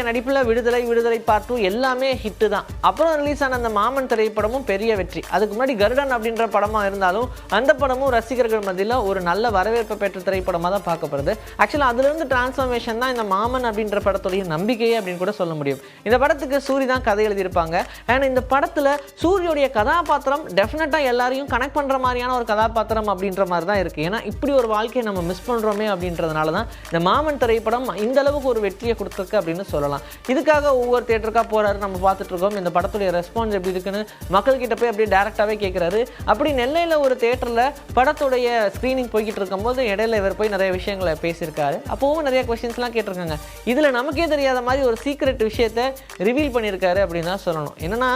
அவருடைய நடிப்பில் விடுதலை விடுதலை பார்ட் டூ எல்லாமே ஹிட்டு தான். அப்புறம் ரிலீஸ் ஆன அந்த மாமன் திரைப்படமும் பெரிய வெற்றி. அதுக்கு முன்னாடி கருடன் அப்படின்ற படமாக இருந்தாலும் அந்த படமும் ரசிகர்கள் மத்தியில் ஒரு நல்ல வரவேற்பை பெற்ற திரைப்படமாக தான் பார்க்கப்படுது. ஆக்சுவலாக அதுலேருந்து டிரான்ஸ்ஃபர்மேஷன் தான் இந்த மாமன் அப்படின்ற படத்துடைய நம்பிக்கையே அப்படின்னு கூட சொல்ல முடியும். இந்த படத்துக்கு சூரி தான் கதை எழுதியிருப்பாங்க. அண்ட் இந்த படத்தில் சூரியோடைய கதாபாத்திரம் டெஃபினட்டாக எல்லாரையும் கனெக்ட் பண்ணுற மாதிரியான ஒரு கதாபாத்திரம் அப்படின்ற மாதிரி தான் இருக்குது ஏன்னா இப்படி ஒரு வாழ்க்கையை நம்ம மிஸ் பண்ணுறோமே அப்படின்றதுனால தான் இந்த மாமன் திரைப்படம் இந்த அளவுக்கு ஒரு வெற்றியை கொடுத்துருக்கு அப்படின்னு சொல்லலாம். இதுக்காக ஒவ்வொரு தேட்டருக்காக போகிறாரு நம்ம பார்த்துட்டு இருக்கோம். இந்த படத்துடைய ரெஸ்பான்ஸ் எப்படி இருக்குன்னு மக்கள்கிட்ட போய் அப்படியே டேரெக்டாகவே கேட்குறாரு அப்படி நெல்லையில் ஒரு தேட்டரில் படத்துடைய ஸ்க்ரீனிங் போய்கிட்டு இருக்கும்போது இடையில இவர் போய் நிறைய விஷயங்களை பேசியிருக்காரு. அப்போவும் நிறைய கொஸ்டின்ஸ்லாம் கேட்டிருக்காங்க. இதில் நமக்கே தெரியாத மாதிரி ஒரு சீக்ரெட் விஷயத்தை ரிவீல் பண்ணியிருக்காரு அப்படின்னு தான் சொல்லணும். என்னன்னா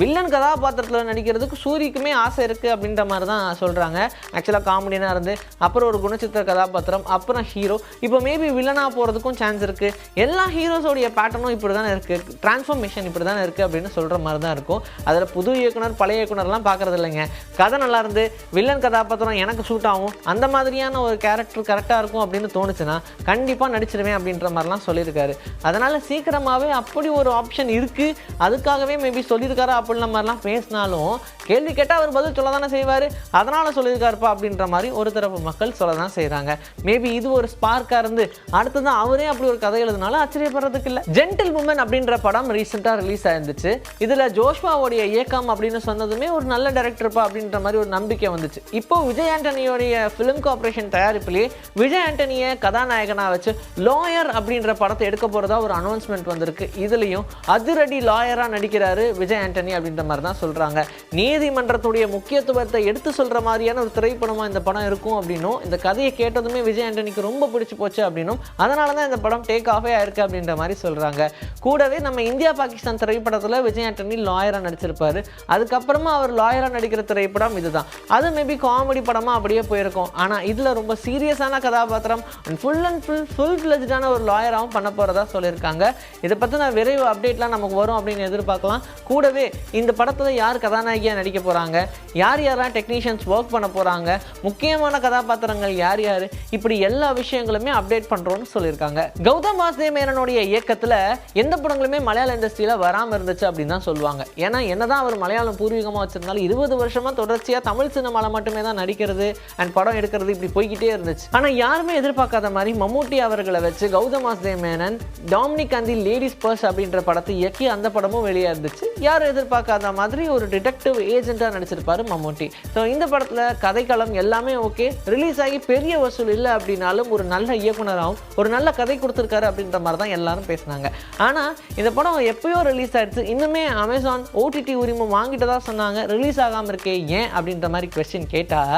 வில்லன் கதாபாத்திரத்தில் நடிக்கிறதுக்கு சூரிக்குமே ஆசை இருக்குது அப்படின்ற மாதிரி தான் சொல்கிறாங்க ஆக்சுவலாக காமெடியாக இருந்து அப்புறம் ஒரு குணச்சித்திர கதாபாத்திரம் அப்புறம் ஹீரோ இப்போ மேபி வில்லனாக போகிறதுக்கும் சான்ஸ் இருக்குது எல்லா ஹீரோஸோடைய பேட்டர்னும் இப்படி தானே இருக்குது டிரான்ஸ்ஃபர்மேஷன் இப்படி தானே இருக்குது அப்படின்னு சொல்கிற மாதிரி தான் இருக்கும். அதில் புது இயக்குனர் பழைய இயக்குனர்லாம் பார்க்குறது இல்லைங்க. கதை நல்லா இருந்து வில்லன் கதாபாத்திரம் எனக்கு சூட் ஆகும் அந்த மாதிரியான ஒரு கேரக்டர் கரெக்டாக இருக்கும் அப்படின்னு தோணுச்சுன்னா கண்டிப்பாக நடிச்சிருவேன் அப்படின்ற மாதிரிலாம் சொல்லியிருக்காரு. அதனால் சீக்கிரமாகவே அப்படி ஒரு ஆப்ஷன் இருக்குது அதுக்காகவே மேபி சொல்லியிருக்காரு அப்படின்ற மாதிரிலாம் பேசினாலும் கேள்வி கேட்டால் அவர் பதில் சொல்ல தானே செய்வார். அதனால் சொல்லியிருக்காருப்பா அப்படின்ற மாதிரி ஒரு தரப்பு மக்கள் சொல்ல தான் செய்கிறாங்க மேபி இது ஒரு ஸ்பார்க்காக இருந்து அடுத்ததான் அவரே அப்படி ஒரு கதை எழுதினாலும் ஆச்சரியப்படுறதுக்கு இல்லை. ஜென்டில் உமன் அப்படின்ற படம் ரீசெண்டாக ரிலீஸ் ஆயிருந்துச்சு. இதில் ஜோஷ்வாவுடைய இயக்கம் அப்படின்னு சொன்னதுமே ஒரு நல்ல டேரக்டர்ப்பா அப்படின்ற மாதிரி ஒரு நம்பிக்கை வந்துச்சு. இப்போ விஜய் ஆண்டனியோடைய ஃபிலிம் கார்பரேஷன் தயாரிப்புலேயே விஜய் ஆண்டனியை கதாநாயகனாக வச்சு லாயர் அப்படின்ற படத்தை எடுக்க போகிறதா ஒரு அனௌன்ஸ்மெண்ட் வந்திருக்கு. இதுலேயும் அதிரடி லாயராக நடிக்கிறாரு விஜய் ஆண்டனி அப்படின்ற மாதிரி தான் சொல்கிறாங்க நீதிமன்றத்துடைய முக்கியத்துவத்தை எடுத்து சொல்கிற மாதிரியான ஒரு திரைப்படமாக இந்த படம் இருக்கும் அப்படின்னும் இந்த கதையை கேட்டதுமே விஜய் ஆண்டனிக்கு ரொம்ப பிடிச்சி போச்சு அப்படின்னும் அதனால தான் இந்த படம் டேக் ஆஃபே ஆயிருக்கு அப்படின்ற மாதிரி சொல்கிறாங்க சொல்கிறாங்க கூடவே நம்ம இந்தியா பாகிஸ்தான் திரைப்படத்தில் விஜய் ஆண்டனி லாயராக நடிச்சிருப்பார். அதுக்கப்புறமா அவர் லாயராக நடிக்கிற திரைப்படம் இதுதான். அது மேபி காமெடி படமாக அப்படியே போயிருக்கும். ஆனால் இதில் ரொம்ப சீரியஸான கதாபாத்திரம் and full and full full ஃபிளஜான ஒரு லாயராகவும் பண்ண போகிறதா சொல்லியிருக்காங்க. இதை பற்றி நான் விரைவு அப்டேட்லாம் நமக்கு வரும் அப்படின்னு எதிர்பார்க்கலாம். கூடவே இந்த படத்தில் யார் கதாநாயகியாக நடிக்க போகிறாங்க யார் யாரெல்லாம் டெக்னீஷியன்ஸ் ஒர்க் பண்ண போகிறாங்க முக்கியமான கதாபாத்திரங்கள் யார் யார்? இப்படி எல்லா விஷயங்களுமே அப்டேட் பண்ணுறோன்னு சொல்லியிருக்காங்க. கௌதம் வாசுதேவ் மேனனுடைய இயக்கத்தில் எந்த படங்களுமே மலையாள இண்டஸ்ட்ரியில் வராமல் இருந்துச்சு அப்படின்னு தான் சொல்லுவாங்க. ஏன்னா என்னதான் அவர் மலையாளம் பூர்வீகமாக வச்சிருந்தாலும் இருபது வருஷமாக தொடர்ச்சியாக தமிழ் சினிமாவில் மட்டுமே தான் நடிக்கிறது அண்ட் படம் எடுக்கிறது இப்படி போய்கிட்டே இருந்துச்சு. ஆனால் யாருமே எதிர்பார்க்காத மாதிரி மம்மூட்டி அவர்களை வச்சு Gautham Vasudev Menon Dominic and the ladies purse அப்படின்ற படத்தை இயக்கி அந்த படமும் வெளியே இருந்துச்சு. யாரும் எதிர்பார்க்காத மாதிரி ஒரு டிடெக்டிவ் ஏஜென்ட்டாக நடிச்சிருப்பாரு மம்மூட்டி. ஸோ இந்த படத்தில் கதைக்களம் எல்லாமே ஓகே ரிலீஸ் ஆகி பெரிய வசூல் இல்லை அப்படின்னாலும் ஒரு நல்ல இயக்குனராகவும் ஒரு நல்ல கதை கொடுத்துருக்காரு அப்படின்ற மாதிரி தான் எல்லாரும் பேசினாங்க. ஆனால் இந்த படம் எப்பயோ ரிலீஸ் ஆயிடுச்சு. இன்னுமே அமேசான் ஓடிடி உரிமம் வாங்கிட்டு தான் சொன்னாங்க. ரிலீஸ் ஆகாமல் இருக்கே ஏன்? அப்படின்ற மாதிரி கொஸ்டின் கேட்டால்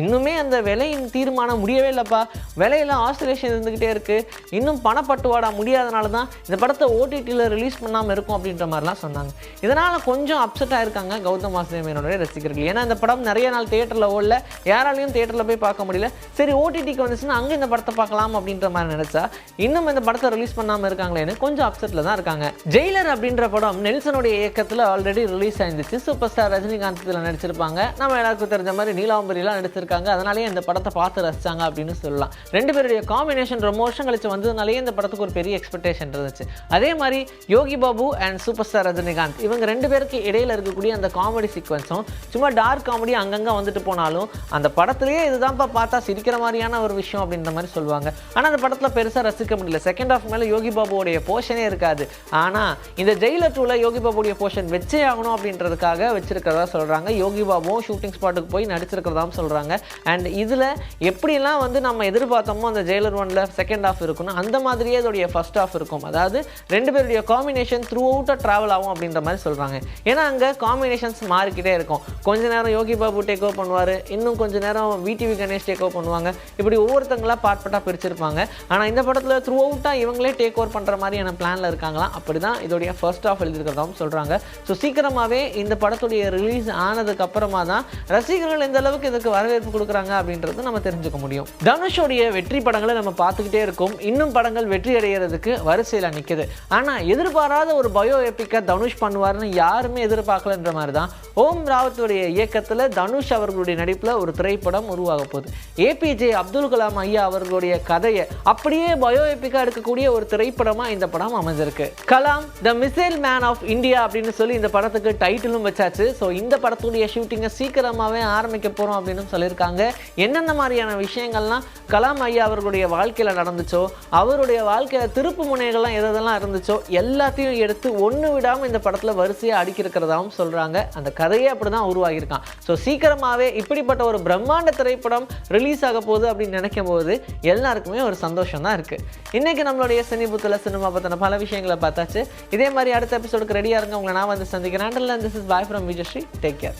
இன்னுமே அந்த விலையின் தீர்மானம் முடியவே இல்லைப்பா. விலையெல்லாம் ஆஸ்திரேஷன் இருந்துக்கிட்டே இருக்குது இன்னும் பணப்பட்டுவாடா முடியாதனால தான் இந்த படத்தை ஓடிடியில் ரிலீஸ் பண்ணாமல் இருக்கும் அப்படின்ற மாதிரிலாம் சொன்னாங்க. இதனால் கொஞ்சம் அப்செட்டாக இருக்காங்க கௌதம் வாசுதேவனுடைய ரசிகர்கள். ஏன்னா இந்த படம் நிறைய நாள் தேட்டரில் ஓடல. யாராலையும் தேட்டரில் போய் பார்க்க முடியல. சரி ஓடிடிக்கு வந்துச்சுன்னா அங்கே இந்த படத்தை பார்க்கலாம் அப்படின்ற மாதிரி நினச்சா இன்னும் இந்த படத்தை ரிலீஸ் பண்ணாமல் இருக்காங்களேன்னு கொஞ்சம் அப்செட்டில் தான் இருக்காங்க. ஜெயிலர் அப்படின்ற படம் நெல்சனுடைய இயக்கத்தில் ஆல்ரெடி ரிலீஸ் ஆயிருந்துச்சு. சூப்பர் ஸ்டார் ரஜினிகாந்த் இதில் நடிச்சிருப்பாங்க. நம்ம எல்லாருக்கும் தெரிஞ்ச மாதிரி நீலாம்பரிலாம் நடிச்சிருக்காங்க. அதனாலேயே இந்த படத்தை பார்த்து ரசிச்சாங்க அப்படின்னு சொல்லலாம். ரெண்டு பேருடைய காம்பினேஷன் ரொம்ப வருஷம் கழிச்சு வந்ததுனாலேயே இந்த படத்துக்கு ஒரு பெரிய எக்ஸ்பெக்டேஷன் இருந்துச்சு. அதே மாதிரி Yogi Babu and super star Rajinikanth இவங்க ரெண்டு பேருக்கு இடையில இருக்கக்கூடிய அந்த காமெடி சீக்வன்ஸும் சும்மா டார்க் காமெடி அங்கங்கே வந்துட்டு போனாலும் அந்த படத்துலேயே இதுதான்ப்பா பார்த்தா சிரிக்கிற மாதிரியான ஒரு விஷயம் அப்படின்ற மாதிரி சொல்லுவாங்க. ஆனால் அந்த படத்தில் பெருசாக ரசிக்க முடியல. செகண்ட் ஆஃப் மேலே யோகி பாபுவோடைய போர்ஷனே இருக்காது. ஆனால் இந்த ஜெயிலர் டூவில் யோகி பாபுடைய போர்ஷன் வச்சே ஆகணும் அப்படின்றதுக்காக வச்சிருக்கிறதா சொல்கிறாங்க யோகி பாபுவும் ஷூட்டிங் ஸ்பாட்டுக்கு போய் நடிச்சிருக்கிறதாம் சொல்கிறாங்க அண்ட் இதில் எப்படிலாம் வந்து நம்ம எதிர்பார்த்தோமோ அந்த ஜெயிலர் ஒன்ல செகண்ட் ஆஃப் இருக்கணும் அந்த மாதிரியே இதோடைய ஃபர்ஸ்ட் ஆஃப் இருக்கும். அதாவது ரெண்டு பேருடைய காம்பினேஷன் த்ரூ அவுட்டாக ட்ராவல் ஆகும் அப்படின்ற மாதிரி சொல்கிறாங்க ஏன்னா அங்கே காம்பினேஷன்ஸ் மாறிக்கிட்டே இருக்கும். கொஞ்ச நேரம் யோகி பாபு டேக் ஓவர் பண்ணுவார். இன்னும் கொஞ்ச நேரம் விடிவி கணேஷ் டேக் ஓவர் பண்ணுவாங்க. இப்படி ஒவ்வொருத்தங்களாக பார்ட் பார்ட்டாக பிரிச்சிருப்பாங்க. ஆனால் இந்த படத்தில் த்ரூ அவுட்டாக இவங்களே டேக் ஓவர் பண்ணுற மாதிரி மாதிரியான பிளானில் இருக்காங்களாம். அப்படி தான் இதோடைய ஃபர்ஸ்ட் ஆஃப் எழுதியிருக்கிறதாகவும் சொல்கிறாங்க ஸோ சீக்கிரமாகவே இந்த படத்துடைய ரிலீஸ் ஆனதுக்கப்புறமா தான் ரசிகர்கள் எந்த அளவுக்கு இதுக்கு வரவேற்பு கொடுக்குறாங்க அப்படின்றது நம்ம தெரிஞ்சுக்க முடியும். தனுஷோடைய வெற்றி படங்களை நம்ம பார்த்துக்கிட்டே இருக்கோம். இன்னும் படங்கள் வெற்றி அடைகிறதுக்கு வரிசையில் நிற்குது ஆனால் எதிர்பாராத ஒரு பயோ எப்பிக்கை தனுஷ் பண்ணுவார்னு யாருமே எதிர்பார்க்கலன்ற மாதிரி தான் ஓம் ராவத்துடைய இயக்கத்தில் தனுஷ் அவர்களுடைய நடிப்பில் ஒரு திரைப்படம் உருவாக போகுது. ஏபிஜே அப்துல் கலாம் ஐயா அவர்களுடைய கதையை அப்படியே பயோ எப்பிக்காக எடுக்கக்கூடிய ஒரு திரைப்படமாக இந்த படம் அமைஞ்சிருக்கு. Kalam the missile man of India அப்படின்னு சொல்லி இந்த படத்துக்கு டைட்டிலும் வச்சாச்சு. ஸோ இந்த படத்துடைய ஷூட்டிங்கை சீக்கிரமாகவே ஆரம்பிக்க போகிறோம் அப்படின்னு சொல்லியிருக்காங்க. என்னென்ன மாதிரியான விஷயங்கள்லாம் கலாம் ஐயா அவர்களுடைய வாழ்க்கையில் நடந்துச்சோ அவருடைய வாழ்க்கையில் திருப்பு முனைகள்லாம் எதெல்லாம் இருந்துச்சோ எல்லாத்தையும் எடுத்து ஒன்று விடாமல் இந்த படத்தில் வரிசையாக அடுக்கியிருக்கிறதாவும் சொல்கிறாங்க அந்த கதையே அப்படி தான் உருவாகியிருக்கான். ஸோ சீக்கிரமாகவே இப்படிப்பட்ட ஒரு பிரம்மாண்ட திரைப்படம் ரிலீஸ் ஆக போகுது அப்படின்னு நினைக்கும் போது எல்லாருக்குமே ஒரு சந்தோஷம் தான் இருக்குது இன்றைக்கி நம்மளுடைய சினிபுத்தில் சினிமா பற்றின பல விஷயங்களை பார்த்தாச்சு. இதே மாதிரி அடுத்த எபிசோடுக்கு ரெடியாக இருங்க. உங்களை நான் வந்து சந்திக்கிறேன். This is boy from Vijayasri take care